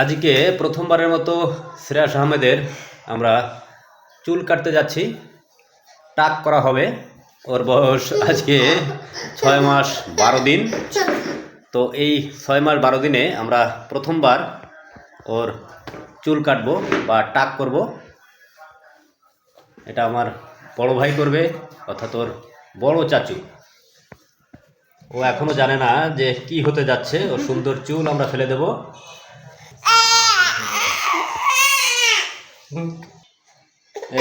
আজকে প্রথমবারের মতো শ্রেয়াস আহমেদের আমরা চুল কাটতে যাচ্ছি। টাক করা হবে। ওর বয়স আজকে ছয় মাস বারো দিন। তো এই ছয় মাস বারো দিনে আমরা প্রথমবার ওর চুল কাটবো বা টাক করব। এটা আমার বড় ভাই করবে, অর্থাৎ ওর বড় চাচু। ও এখনও জানে না যে কি হতে যাচ্ছে। ও সুন্দর চুল আমরা ফেলে দেব।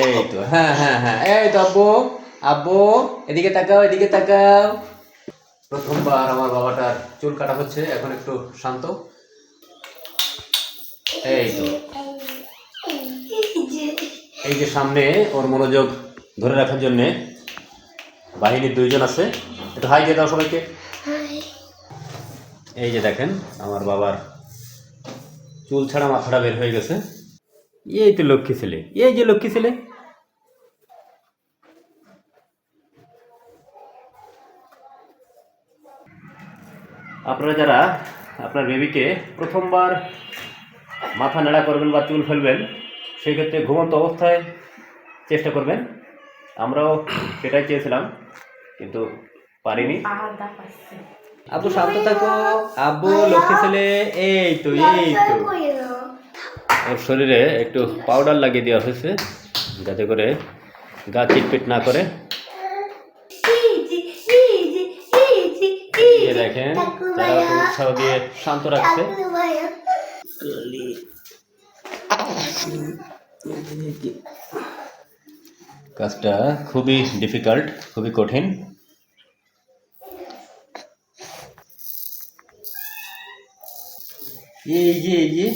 এই তো হ্যাঁ হ্যাঁ হ্যাঁ এই তো আব্বু আব্বু, এদিকে তাকাও এদিকে তাকাও। প্রথমবার আমার বাবাটার চুল কাটা হচ্ছে, এখন একটু শান্ত। এই তো এই যে সামনে ওর মনোযোগ ধরে রাখার জন্যে বাহিনীর দুইজন আছে। একটু হাই দিয়ে দাও সবাইকে। এই যে দেখেন, আমার বাবার চুল ছাড়া মাথাটা বের হয়ে গেছে। এই তো লক্ষ্মী ছেলে, এই যে লক্ষ্মী ছেলে। আপনারা যারা আপনার বেবিকে প্রথমবার মাথা নাড়া করবেন বা চুল ফেলবেন, সেই ক্ষেত্রে ঘুমন্ত অবস্থায় চেষ্টা করবেন। আমরাও সেটাই চেয়েছিলাম, কিন্তু পারিনি। আব্বু, শান্ত থাকো। আব্বু, লক্ষ্মী ছেলে, এই তো এই তো। ওর শরীরে একটু পাউডার লাগিয়ে দেওয়া হয়েছে, যাতে করে গা চিটপিট না করে। দেখেন তারা উৎসাহ দিয়ে শান্ত রাখছে। কাজটা খুবই ডিফিকাল্ট খুবই কঠিন। এই যে এই যে।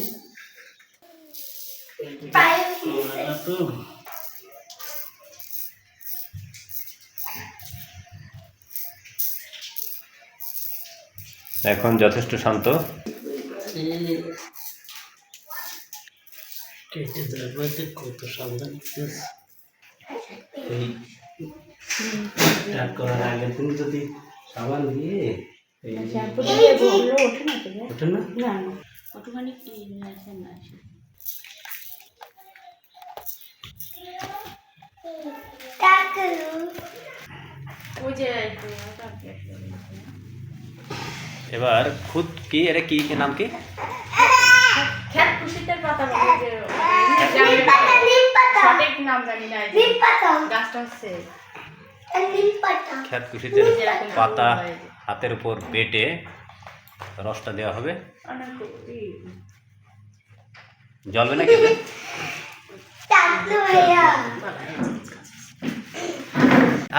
এখন যথেষ্ট শান্ত কেটে কত সাবধান এই করার আগে তুমি যদি সাবান দিয়ে ওঠে না এবার খুদ কি? এর কি কি নাম কি? খ্যাত পাতা। হাতের উপর বেটে রসটা দেওয়া হবে। ই- না খেতে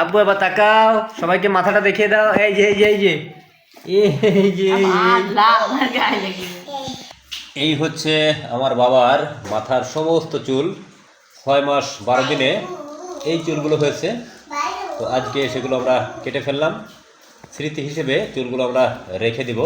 আব্বু, এবার তাকাও। সবাইকে মাথাটা দেখিয়ে দাও। এই যে এই যে এই যে। এই যে। এই হচ্ছে আমার বাবার মাথার সমস্ত চুল। ছয় মাস বারো দিনে এই চুলগুলো হয়েছে। তো আজকে সেগুলো আমরা কেটে ফেললাম। স্মৃতি হিসেবে চুলগুলো আমরা রেখে দিব।